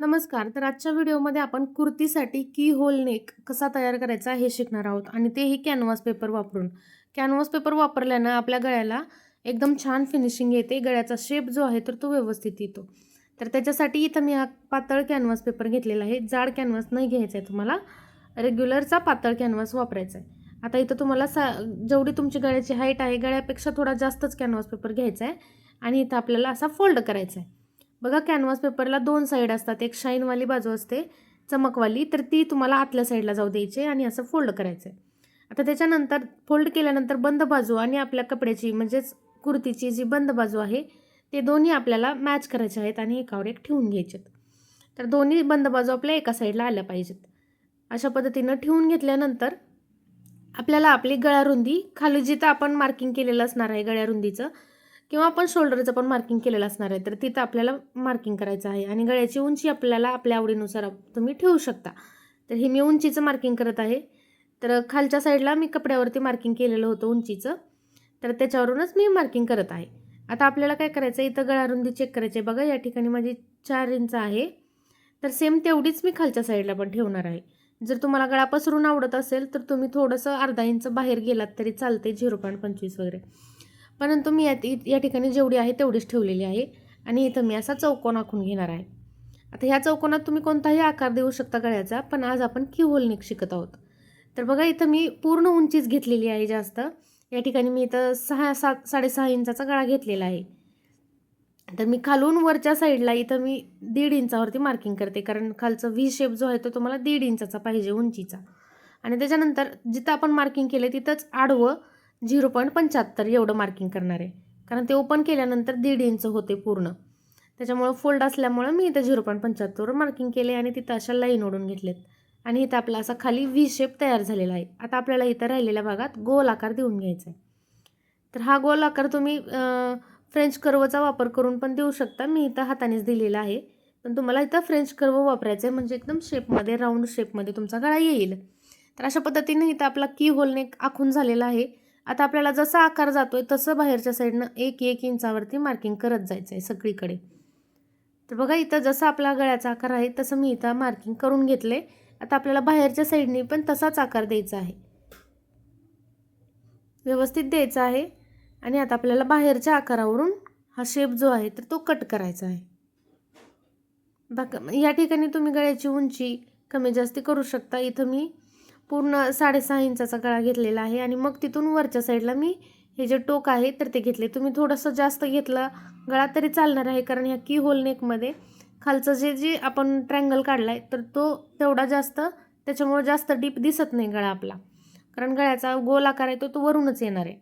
नमस्कार. तर आजच्या व्हिडिओमध्ये आपण कुर्तीसाठी की होल नेक कसा तयार करायचा हे शिकणार आहोत आणि तेही कॅनव्हास पेपर वापरून. कॅनव्हास पेपर वापरल्यानं आपल्या गळ्याला एकदम छान फिनिशिंग येते. गळ्याचा शेप जो आहे तर तो व्यवस्थित येतो. तर त्याच्यासाठी इथं मी हा पातळ कॅनव्हास पेपर घेतलेला आहे. जाड कॅनव्हास नाही घ्यायचा आहे तुम्हाला. रेग्युलरचा पातळ कॅनव्हास वापरायचा आहे. आता इथं तुम्हाला सा जेवढी तुमची गळ्याची हाईट आहे गळ्यापेक्षा थोडा जास्तच कॅनव्हास पेपर घ्यायचा आहे आणि इथं आपल्याला असा फोल्ड करायचा आहे. बघा कॅनव्हास पेपरला दोन साईड असतात. एक शाईनवाली बाजू असते चमकवाली. तर ती तुम्हाला आतल्या साईडला जाऊ द्यायची आणि असं फोल्ड करायचं आहे आता त्याच्यानंतर फोल्ड केल्यानंतर बंद बाजू आणि आपल्या कपड्याची म्हणजेच कुर्तीची जी बंद बाजू आहे ते दोन्ही आपल्याला मॅच करायचे आहेत आणि एकावर एक ठेवून घ्यायचेत. तर दोन्ही बंद बाजू आपल्या एका साईडला आल्या पाहिजेत. अशा पद्धतीनं ठेवून घेतल्यानंतर आपल्याला आपली गळ्यारुंदी खाली जिथं आपण मार्किंग केलेलं असणार आहे गळ्यारुंदीचं किंवा आपण शोल्डरचं पण मार्किंग केलेलं असणार आहे तर तिथं आपल्याला मार्किंग करायचं आहे. आणि गळ्याची उंची आपल्याला आपल्या आवडीनुसार तुम्ही ठेवू शकता. तर हे मी उंचीचं मार्किंग करत आहे. तर खालच्या साईडला मी कपड्यावरती मार्किंग केलेलं होतं उंचीचं. तर त्याच्यावरूनच मी मार्किंग करत आहे. आता आपल्याला काय करायचं आहे इथं गळारुंदी चेक करायची आहे. बघा या ठिकाणी माझी चार इंच आहे. तर सेम तेवढीच मी खालच्या साईडला पण ठेवणार आहे. जर तुम्हाला गळा पसरून आवडत असेल तर तुम्ही थोडंसं अर्धा इंच बाहेर गेलात तरी चालते झिरो पॉईंट पंचवीस वगैरे. परंतु मी या या ठिकाणी जेवढी आहे तेवढीच ठेवलेली आहे आणि इथं मी असा चौकोन आखून घेणार आहे. आता ह्या चौकोनात तुम्ही कोणताही आकार देऊ शकता गळ्याचा पण आज आपण की होलनिक शिकत आहोत. तर बघा इथं मी पूर्ण उंचीच घेतलेली आहे जास्त. या ठिकाणी मी इथं सहा सात साडेसहा इंचाचा गळा घेतलेला आहे. तर मी खालून वरच्या साईडला इथं मी दीड इंचावरती मार्किंग करते कारण खालचं व्ही शेप जो आहे तो तुम्हाला दीड इंचाचा पाहिजे उंचीचा. आणि त्याच्यानंतर जिथं आपण मार्किंग केलं तिथंच आडवं झिरो पॉईंट पंच्याहत्तर एवढं मार्किंग करणार. आहे कारण ते ओपन केल्यानंतर दीड इंच होते पूर्ण. त्याच्यामुळं फोल्ड असल्यामुळं मी इथं झिरो पॉईंट पंच्याहत्तरवर मार्किंग केले आणि तिथं अशा लाईन ओढून घेतलेत. आणि इथं आपला असा खाली व्ही शेप तयार झालेला आहे. आता आपल्याला इथं राहिलेल्या भागात गोल आकार देऊन घ्यायचा आहे. तर हा गोल आकार तुम्ही फ्रेंच कर्वचा वापर करून पण देऊ शकता. मी इथं हातानेच दिलेला आहे. पण तुम्हाला इथं फ्रेंच कर्व वापरायचं आहे. म्हणजे एकदम शेपमध्ये राऊंड शेपमध्ये तुमचा गळा येईल. तर अशा पद्धतीने इथं आपला की होलने आखून झालेला आहे. आता आपल्याला जसा आकार जातो आहे तसं बाहेरच्या साईडनं एक एक इंचावरती मार्किंग करत जायचं आहे सगळीकडे. तर बघा इथं जसं आपला गळ्याचा आकार आहे तसं मी इथं मार्किंग करून घेतले. आता आपल्याला बाहेरच्या साईडनी पण तसाच आकार द्यायचा आहे. व्यवस्थित द्यायचा आहे. आणि आता आपल्याला बाहेरच्या आकारावरून हा शेप जो आहे तर तो कट करायचा आहे. बाक या ठिकाणी तुम्ही गळ्याची उंची कमी जास्ती करू शकता. इथं मी पूर्ण साडेसहा इंचाचा गळा घेतलेला आहे आणि मग तिथून वरच्या साईडला मी हे जे टोक आहे तर ते घेतले. तुम्ही थोडंसं जास्त घेतलं गळा तरी चालणार आहे कारण ह्या की होल नेकमध्ये खालचं जे जे आपण ट्रँगल काढला आहे तर तो तेवढा जास्त त्याच्यामुळं जास्त डीप दिसत नाही गळा आपला. कारण गळ्याचा गोल आकार आहे तो तो वरूनच येणार आहे.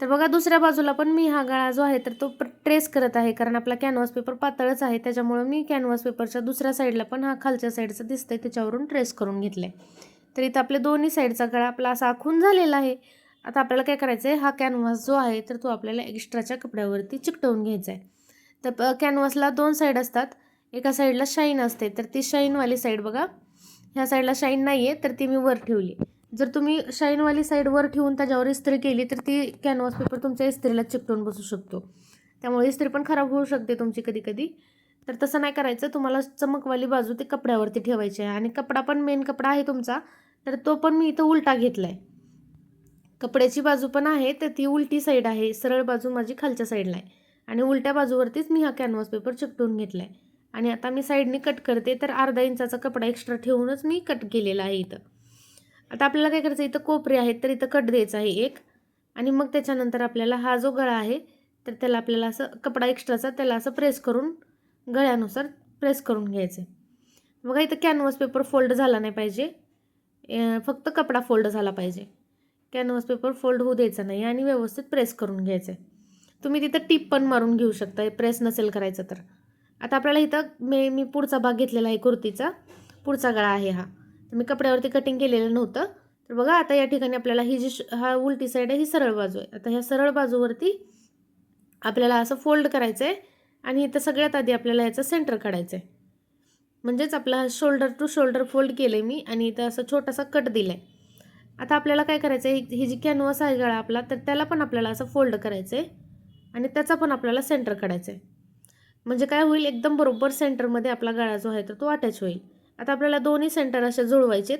तर बघा दुसऱ्या बाजूला पण मी हा गळा जो आहे तर तो ट्रेस करत आहे कारण आपला कॅनव्हास पेपर पातळच आहे त्याच्यामुळं मी कॅनव्हास पेपरच्या दुसऱ्या साईडला पण हा खालच्या साईडचा दिसतंय त्याच्यावरून ट्रेस करून घेतलं आहे तर इथं आपल्या दोन्ही साईडचा गळा आपला असा आखून झालेला आहे. आता आपल्याला काय करायचं आहे हा कॅनव्हास जो आहे तर तो आपल्याला एक्स्ट्राच्या कपड्यावरती चिकटवून घ्यायचा आहे तर कॅनव्हासला दोन साईड असतात. एका साईडला शाईन असते. तर ती शाईनवाली साईड बघा. ह्या साईडला शाईन नाही आहे तर ती मी वर ठेवली. जर तुम्ही शाईनवाली साईड वर ठेवून त्याच्यावर इस्त्री केली तर ती कॅनव्हास पेपर तुमच्या इस्त्रीला चिकटून बसू शकतो. त्यामुळे इस्त्री पण खराब होऊ शकते तुमची कधी कधी तर तसं नाही करायचं. तुम्हाला चमकवाली बाजू ते कपड्यावरती ठेवायची आहे. आणि कपडा पण मेन कपडा आहे तुमचा. तर तो पण मी इथं उलटा घेतला आहे कपड्याची बाजू पण आहे तर ती उलटी साईड आहे. सरळ बाजू माझी खालच्या साईडला आहे. आणि उलट्या बाजूवरतीच मी हा कॅनव्हास पेपर चिकटून घेतला आहे आणि आता मी साईडने कट करते तर अर्धा इंचाचा कपडा एक्स्ट्रा ठेवूनच मी कट केलेला आहे इथं. आता आपल्याला काय करायचं इथं कोपरे आहेत तर इथं कट द्यायचा आहे एक. आणि मग त्याच्यानंतर आपल्याला हा जो गळा आहे तर त्याला आपल्याला असं कपडा एक्स्ट्राचा त्याला असं प्रेस करून गळ्यानुसार प्रेस करून घ्यायचे. बघा इथं कॅनव्हास पेपर फोल्ड झाला नाही पाहिजे. फक्त कपडा फोल्ड झाला पाहिजे. कॅनव्हास पेपर फोल्ड होऊ द्यायचा नाही आणि व्यवस्थित प्रेस करून घ्यायचं. आहे तुम्ही तिथं टिप पण मारून घेऊ शकता प्रेस नसेल करायचं तर. आता आपल्याला इथं मे मी पुढचा भाग घेतलेला आहे कुर्तीचा. पुढचा गळा आहे हा. तर मी कपड्यावरती कटिंग केलेलं नव्हतं. तर बघा आता या ठिकाणी आपल्याला ही जी हा उलटी साईड आहे ही सरळ बाजू आहे. आता ह्या सरळ बाजूवरती आपल्याला असं फोल्ड करायचं आहे आणि इथं सगळ्यात आधी आपल्याला याचं सेंटर काढायचं आहे म्हणजेच आपला शोल्डर टू शोल्डर फोल्ड केलं आहे मी आणि इथं असं छोटासा कट दिला आहे आता आपल्याला काय करायचं आहे ही जी कॅनवस आहे गळा आपला तर त्याला पण आपल्याला असं फोल्ड करायचं आहे आणि त्याचा पण आपल्याला सेंटर काढायचं आहे म्हणजे काय होईल? एकदम बरोबर सेंटरमध्ये आपला गळा जो आहे तर तो अटॅच होईल. आता आपल्याला दोन्ही सेंटर असे जुळवायचेत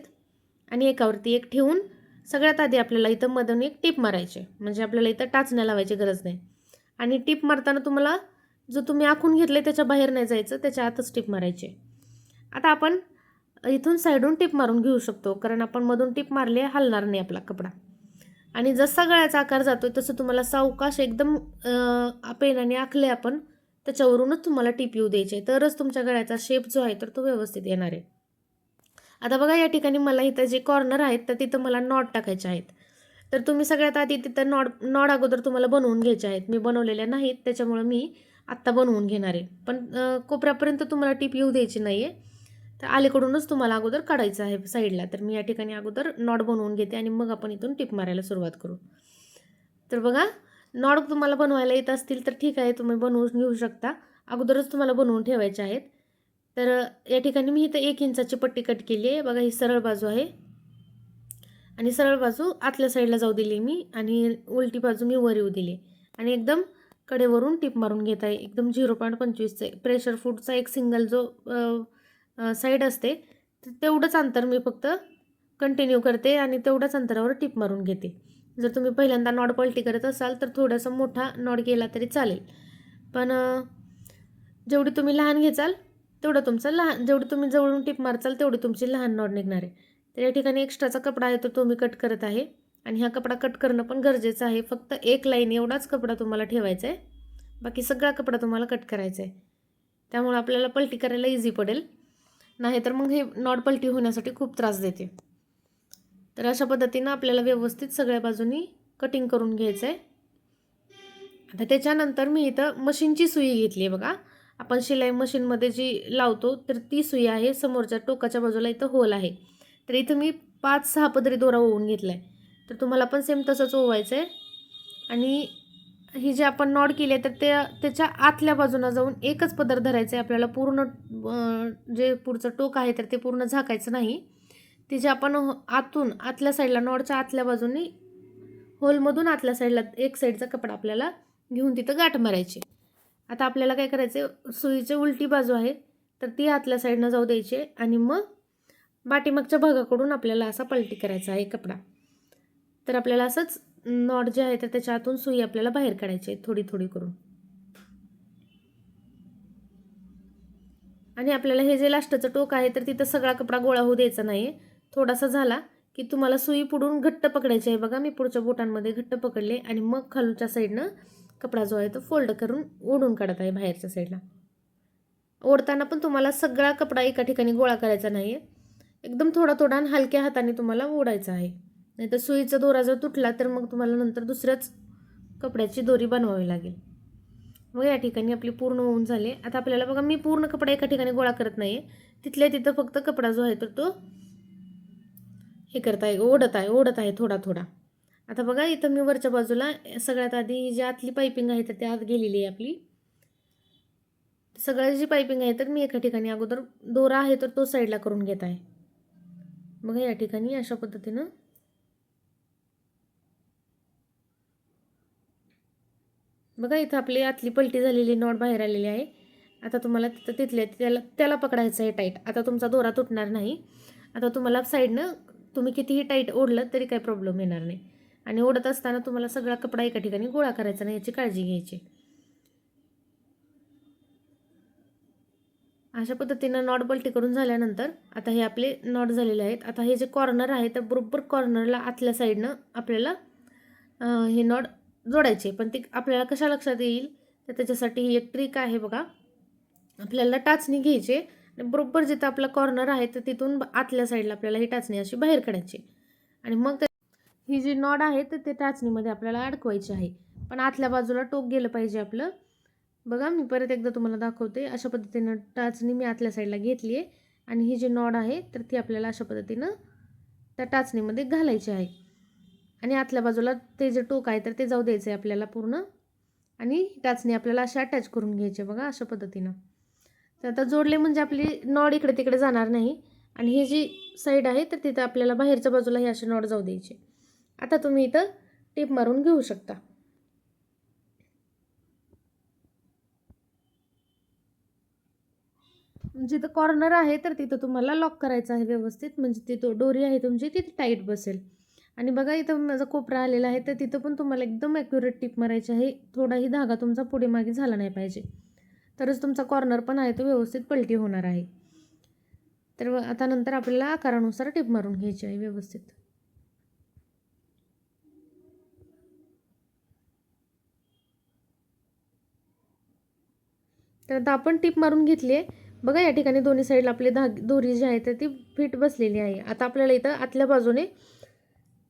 आणि एकावरती एक ठेवून सगळ्यात आधी आपल्याला इथं मधून एक टीप मारायचे. म्हणजे आपल्याला इथं टाचण्या लावायची गरज नाही. आणि टिप मारताना तुम्हाला जो तुम्ही आखून घेतले त्याच्या बाहेर नाही जायचं त्याच्या आतच टिप मारायचे आता आपण इथून साईडून टिप मारून घेऊ शकतो कारण आपण मधून टिप मारली हलणार नाही आपला कपडा. आणि जसा गळ्याचा आकार जातो तसं तुम्हाला सावकाश एकदम पेनाने आखले आपण त्याच्यावरूनच तुम्हाला टिप येऊ द्यायचे तरच तुमच्या गळ्याचा शेप जो आहे तर तो व्यवस्थित येणार आहे. आता बघा या ठिकाणी मला इथं जे कॉर्नर आहेत तर तिथं मला नॉट टाकायचे आहेत. तर तुम्ही सगळ्यात आधी तिथं नॉड नॉड अगोदर तुम्हाला बनवून घ्यायचे आहेत. मी बनवलेल्या नाहीत त्याच्यामुळं मी आत्ता बनवून घेणार आहे. पण कोपऱ्यापर्यंत तुम्हाला टीप येऊ द्यायची नाही आहे तर अलीकडूनच तुम्हाला अगोदर काढायचं आहे साईडला. तर मी या ठिकाणी अगोदर नॉट बनवून घेते आणि मग आपण इथून टिप मारायला सुरुवात करू. तर बघा नॉड तुम्हाला बनवायला येत असतील तर ठीक आहे तुम्ही बनवून घेऊ शकता. अगोदरच तुम्हाला बनवून ठेवायचे आहेत. तर या ठिकाणी मी इथं एक इंचाची पट्टी कट केली आहे. बघा ही सरळ बाजू आहे. आणि सरळ बाजू आतल्या साईडला जाऊ दिली मी आणि उलटी बाजू मी वर येऊ दिली. आणि एकदम कडेवरून टिप मारून घेत आहे. एकदम झिरो पॉईंट पंचवीसचा प्रेशर फूडचा एक सिंगल जो साईड असते तेवढंच अंतर मी फक्त कंटिन्यू करते आणि तेवढ्याच अंतरावर टिप मारून घेते. जर तुम्ही पहिल्यांदा नॉड पलटी करत असाल तर थोडासा मोठा नॉड गेला तरी चालेल. पण जेवढी तुम्ही लहान घेचाल तेवढं तुमचं लहान जेवढी तुम्ही जवळून टिप मारचाल तेवढी तुमची लहान नॉड निघणार आहे. तर या ठिकाणी एक्स्ट्राचा कपडा आहे तो तो मी कट करत आहे. आणि हा कपडा कट करणं पण गरजेचं आहे. फक्त एक लाईन एवढाच कपडा तुम्हाला ठेवायचा आहे बाकी सगळा कपडा तुम्हाला कट करायचा आहे त्यामुळं आपल्याला पलटी करायला इझी पडेल. नाहीतर मग हे नॉट पलटी होण्यासाठी खूप त्रास देते. तर अशा पद्धतीनं आपल्याला व्यवस्थित सगळ्या बाजूनी कटिंग करून घ्यायचं आहे आता त्याच्यानंतर मी इथं मशीनची सुई घेतली आहे बघा. आपण शिलाई मशीनमध्ये जी लावतो तर ती सुई आहे. समोरच्या टोकाच्या बाजूला इथं होल आहे. तर इथं मी पाच सहा पदरी दोरा ओवून घेतला आहे तर तुम्हाला पण सेम तसंच ओवायचं आहे आणि ही जे आपण नॉड केली आहे तर ते त्याच्या आतल्या बाजूनं जाऊन एकच पदर धरायचं आहे आपल्याला पूर्ण जे पुढचं टोक आहे तर ते पूर्ण झाकायचं नाही. ते जे आपण आतून आतल्या साईडला नॉडच्या आतल्या बाजूनी होलमधून आतल्या साईडला एक साईडचा कपडा आपल्याला घेऊन तिथं गाठ मारायची. आता आपल्याला काय करायचं सुईची उलटी बाजू आहे तर ती आतल्या साईडनं जाऊ द्यायची आणि मग बाटीमागच्या भागाकडून आपल्याला असा पलटी करायचा आहे कपडा. तर आपल्याला असंच नॉट जे आहे तर त्याच्या आतून सुई आपल्याला बाहेर काढायची आहे थोडी थोडी करून. आणि आपल्याला हे जे लास्टचं टोक आहे तर तिथं सगळा कपडा गोळा होऊ द्यायचा नाही थोडासा झाला की तुम्हाला सुई पुढून घट्ट पकडायची आहे बघा. मी पुढच्या बोटांमध्ये घट्ट पकडले आणि मग खालूच्या साईडनं कपडा जो आहे तो फोल्ड करून ओढून काढत आहे बाहेरच्या साईडला. ओढताना पण तुम्हाला सगळा कपडा एका ठिकाणी गोळा करायचा नाही आहे एकदम थोडा थोडा आणि हलक्या हाताने तुम्हाला ओढायचा आहे. नाही तर सुईचा दोरा जर तुटला तर मग तुम्हाला नंतर दुसऱ्याच कपड्याची दोरी बनवावी लागेल. मग या ठिकाणी आपली पूर्ण होऊन झाले. आता आपल्याला बघा मी पूर्ण कपडा एका ठिकाणी गोळा करत नाही तिथल्या तिथं फक्त कपडा जो आहे तर तो हे करत आहे ओढत आहे ओढत आहे थोडा थोडा. आता बघा इथं मी वरच्या बाजूला सगळ्यात आधी जी आतली पायपिंग आहे तर त्या आत गेलेली आहे आपली. सगळ्या जी पायपिंग आहे तर मी एका ठिकाणी अगोदर दोरा आहे तर तो साईडला करून घेत आहे. बघा या ठिकाणी अशा पद्धतीनं बघा इथं आपली आतली पलटी झालेली नॉट बाहेर आलेली आहे. आता तुम्हाला तिथं तिथल्या त्याला त्याला पकडायचं आहे टाईट आता तुमचा दोरा तुटणार नाही. आता तुम्हाला साईडनं तुम्ही कितीही टाईट ओढलं तरी काही प्रॉब्लेम येणार नाही. आणि ओढत असताना तुम्हाला सगळा कपडा एका ठिकाणी गोळा करायचा नाही याची काळजी घ्यायची. अशा पद्धतीनं नॉट पलटी करून झाल्यानंतर आता हे आपले नॉट झालेले आहेत. आता हे जे कॉर्नर आहे तर बरोबर कॉर्नरला आतल्या साईडनं आपल्याला हे नॉट जोडायचे. पण ते आपल्याला कशा लक्षात येईल? तर त्याच्यासाठी ही एक ट्रिक आहे बघा. आपल्याला टाचणी घ्यायची आणि बरोबर जिथं आपला कॉर्नर आहे तर तिथून आतल्या साईडला आपल्याला ही टाचणी अशी बाहेर काढायची. आणि मग ही जी नॉड आहे तर ते टाचणीमध्ये आपल्याला अडकवायची आहे. पण आतल्या बाजूला टोक गेलं पाहिजे आपलं. बघा मी परत एकदा तुम्हाला दाखवते. अशा पद्धतीनं टाचणी मी आतल्या साईडला घेतली आहे. आणि ही जी नॉड आहे तर ती आपल्याला अशा पद्धतीनं त्या टाचणीमध्ये घालायची आहे. आणि आतल्या बाजूला ते जे टोक आहे तर ते जाऊ द्यायचं आहे आपल्याला पूर्ण. आणि टाचणी आपल्याला अशा अटॅच करून घ्यायची बघा अशा पद्धतीनं. तर आता जोडले म्हणजे आपली नॉड इकडे तिकडे जाणार नाही. आणि ही जी साईड आहे तर तिथं आपल्याला बाहेरच्या बाजूला ही असे नॉड जाऊ द्यायचे. आता तुम्ही इथं टेप मारून घेऊ शकता. म्हणजे जिथं कॉर्नर आहे तर तिथं तुम्हाला लॉक करायचं आहे व्यवस्थित. म्हणजे तिथं डोरी आहे तुमची तिथे टाईट बसेल. आणि बघा इथं माझा कोपरा आलेला आहे तर तिथं पण तुम्हाला एकदम ॲक्युरेट टिप मारायची आहे. थोडाही धागा तुमचा पुढे मागे झाला नाही पाहिजे. तरच तुमचा कॉर्नर पण आहे तो व्यवस्थित पलटी होणार आहे. तर आता नंतर आपल्याला आकारानुसार टिप मारून घ्यायची आहे व्यवस्थित. तर आता आपण टिप मारून घेतली आहे. बघा या ठिकाणी दोन्ही साईडला आपली धाग दोरी जी आहे तर ती फिट बसलेली आहे. आता आपल्याला इथं आतल्या बाजूने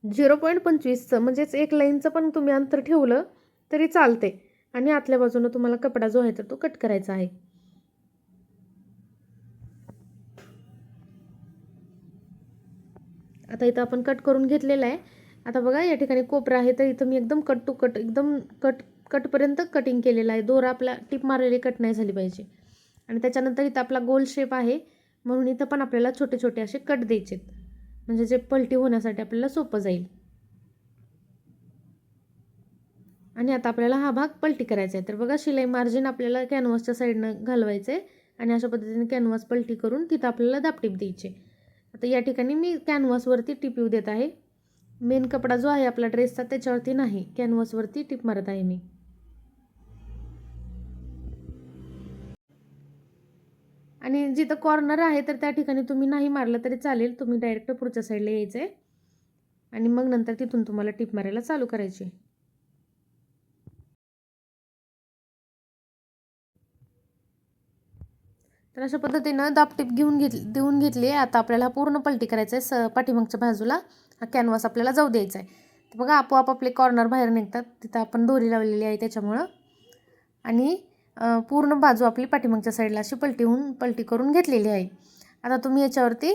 झिरो पॉईंट पंचवीसचं म्हणजेच एक लाईनचं पण तुम्ही अंतर ठेवलं तरी चालते आणि आतल्या बाजूनं तुम्हाला कपडा जो आहे तर तो कट करायचा आहे. आता इथं आपण कट करून घेतलेला आहे. आता बघा या ठिकाणी कोपरा आहे तर इथं मी एकदम कट टू कट एकदम कट कटपर्यंत कटिंग केलेलं आहे. दोरा आपला टिप मारलेली कट नाही झाली पाहिजे. आणि त्याच्यानंतर इथं आपला गोल शेप आहे. म्हणून इथं पण आपल्याला छोटे छोटे असे कट द्यायचे म्हणजे जे पलटी होण्यासाठी आपल्याला सोपं जाईल. आणि आता आपल्याला हा भाग पलटी करायचा आहे. तर बघा शिलाई मार्जिन आपल्याला कॅनव्हासच्या साईडनं घालवायचं आहे आणि अशा पद्धतीने कॅनव्हास पलटी करून तिथं आपल्याला दापटीप द्यायचे. आता या ठिकाणी मी कॅनव्हासवरती टिप येऊ देत आहे. मेन कपडा जो आहे आपला ड्रेसचा त्याच्यावरती नाही. कॅनव्हासवरती टिप मारत आहे मी. आणि जिथं कॉर्नर आहे तर त्या ठिकाणी तुम्ही नाही मारलं तरी चालेल. तुम्ही डायरेक्ट पुढच्या साईडला यायचं आहे आणि मग नंतर तिथून तुम्हाला टिप मारायला चालू करायची. तर अशा पद्धतीनं दापटीप घेऊन घेत देऊन घेतली आहे. आता आपल्याला पूर्ण पलटी करायचं आहे स पाठीमागच्या बाजूला. हा कॅनव्हास आपल्याला जाऊ द्यायचा आहे. तर बघा आपोआप आपले कॉर्नर बाहेर निघतात. तिथं आपण दोरी लावलेली आहे त्याच्यामुळं. आणि पूर्ण बाजू आपली पाठीमागच्या साईडला अशी पलटी होऊन पलटी करून घेतलेली आहे. आता तुम्ही याच्यावरती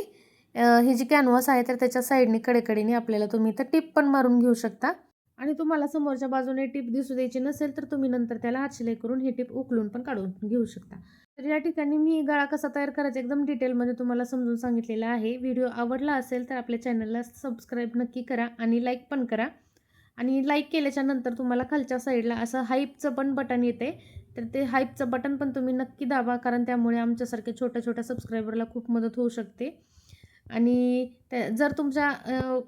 ही जी कॅनव्हास आहे तर त्याच्या साईडने कडेकडेने आपल्याला तुम्ही इथं टिप पण मारून घेऊ शकता. आणि तुम्हाला समोरच्या बाजूने टिप दिसू द्यायची नसेल तर तुम्ही नंतर त्याला हात शिलाई करून ही टिप उकलून पण काढून घेऊ शकता. तर या ठिकाणी मी गळा कसा तयार करायचा एकदम डिटेलमध्ये तुम्हाला समजून सांगितलेला आहे. व्हिडिओ आवडला असेल तर आपल्या चॅनलला सबस्क्राईब नक्की करा आणि लाईक पण करा. आणि लाईक केल्याच्यानंतर तुम्हाला खालच्या साईडला असं हाईपचं पण बटन येते तर ते हाईपचं बटन पण तुम्ही नक्की दाबा कारण त्यामुळे आमच्यासारख्या छोट्या छोट्या सबस्क्रायबरला खूप मदत होऊ शकते. आणि त्या जर तुमच्या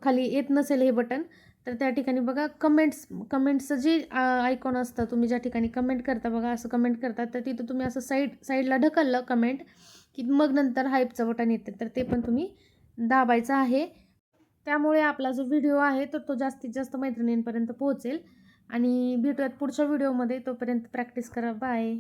खाली येत नसेल हे बटन तर त्या ठिकाणी बघा कमेंट्स कमेंट्सचं जे आयकॉन असतं तुम्ही ज्या ठिकाणी कमेंट करता बघा असं कमेंट करता तर तिथं तुम्ही असं साईड साईडला ढकललं कमेंट की मग नंतर हाईपचं बटन येतं. तर ते पण तुम्ही दाबायचं आहे. त्यामुळे आपला जो व्हिडिओ आहे तर तो जास्तीत जास्त मैत्रिणींपर्यंत पोहोचेल. आणि भेटूयात पुढच्या व्हिडिओमध्ये. तोपर्यंत प्रॅक्टिस करा. बाय